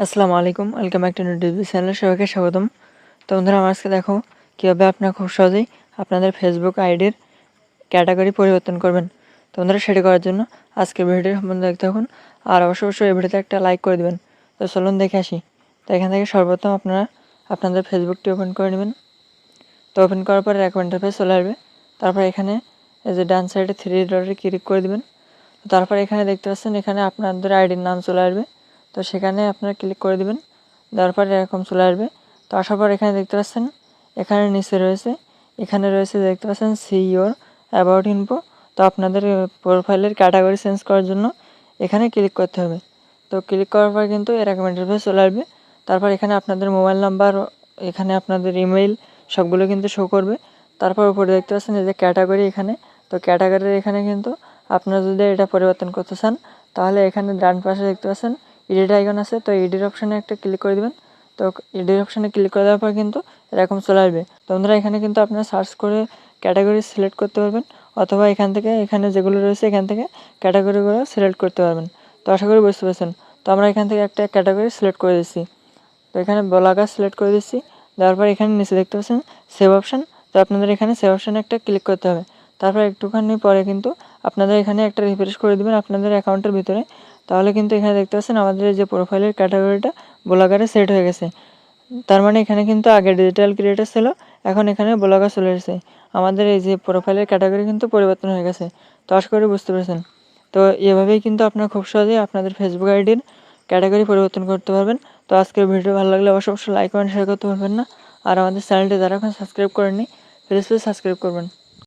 আসসালামু আলাইকুম, welcome back to নিউডিবি চ্যানেল, সবাইকে স্বাগতম। তো বন্ধুরা, আমার আজকে দেখো কীভাবে আপনারা খুব সহজেই আপনাদের ফেসবুক আইডির ক্যাটাগরি পরিবর্তন করবেন। তো বন্ধুরা, সেটা করার জন্য আজকের ভিডিওটি সম্বন্ধে দেখতে থাকুন, আর অবশ্যই অবশ্যই এই ভিডিওতে একটা লাইক করে দেবেন। তো চলুন দেখে আসি। তো এখান থেকে সর্বপ্রথম আপনারা আপনাদের ফেসবুকটি ওপেন করে নেবেন। তো ওপেন করার পরে এক ইন্টারফেস চলে আসবে। তারপর এখানে এই যে ডান সাইডে থ্রি ডটে ক্লিক করে দেবেন। তারপর এখানে দেখতে পাচ্ছেন, এখানে আপনাদের আইডির নাম চলে আসবে। তো সেখানে আপনারা ক্লিক করে দেবেন। দেওয়ার পরে এরকম চলে আসবে। তো আসার পর এখানে দেখতে পাচ্ছেন, এখানে নিচে রয়েছে, এখানে রয়েছে দেখতে পাচ্ছেন সি ইয়োর অ্যাবাউট ইনফো তো আপনাদের প্রোফাইলের ক্যাটাগরি চেঞ্জ করার জন্য এখানে ক্লিক করতে হবে। তো ক্লিক করার পর কিন্তু এরকম ইন্টারফেস চলে আসবে। তারপর এখানে আপনাদের মোবাইল নাম্বার এখানে আপনাদের ইমেইল সবগুলো কিন্তু শো করবে। তারপর উপরে দেখতে পাচ্ছেন এই যে ক্যাটাগরি এখানে। তো ক্যাটাগরির এখানে কিন্তু আপনারা যদি এটা পরিবর্তন করতে চান, তাহলে এখানে ডান পাশে দেখতে পাচ্ছেন এডিট আইকন আছে, তো এডিট অপশানে একটা ক্লিক করে দেবেন। তো এডিট অপশানে ক্লিক করে দেওয়ার পর কিন্তু এরকম চলে আসবে। তো বন্ধুরা, এখানে কিন্তু আপনারা সার্চ করে ক্যাটাগরি সিলেক্ট করতে পারবেন, অথবা এখান থেকে, এখানে যেগুলো রয়েছে, এখান থেকে ক্যাটাগরিগুলো সিলেক্ট করতে পারবেন। তো আশা করি বুঝতে পারছেন। তো আমরা এখান থেকে একটা ক্যাটাগরি সিলেক্ট করে দিচ্ছি। তো এখানে ব্লগার সিলেক্ট করে দিচ্ছি। দেওয়ার পর এখানে নিচে দেখতে পাচ্ছেন সেভ অপশান তো আপনাদের এখানে সেভ অপশানে একটা ক্লিক করতে হবে। তারপর একটুখানি পরে কিন্তু আপনাদের এখানে একটা রিফ্রেশ করে দেবেন, আপনাদের অ্যাকাউন্টের ভিতরে। তাহলে কিন্তু এখানে দেখতে পাচ্ছেন আমাদের যে প্রোফাইলের ক্যাটাগরিটা ব্লগারে সেট হয়ে গেছে। তার মানে এখানে কিন্তু আগে ডিজিটাল ক্রিয়েটার ছিল, এখন এখানে ব্লগার চলে এসেছে। আমাদের এই যে প্রোফাইলের ক্যাটাগরি কিন্তু পরিবর্তন হয়ে গেছে। তো আশা করি বুঝতে পেরেছেন। তো এভাবেই কিন্তু আপনারা খুব সহজেই আপনাদের ফেসবুক আইডির ক্যাটাগরি পরিবর্তন করতে পারবেন। তো আজকের ভিডিও ভালো লাগলে অবশ্যই অবশ্যই লাইক কমেন্ট শেয়ার করতে পারবেন না। আর আমাদের চ্যানেলটি যারা এখন সাবস্ক্রাইব করেননি প্লিজ প্লিজ সাবস্ক্রাইব করবেন।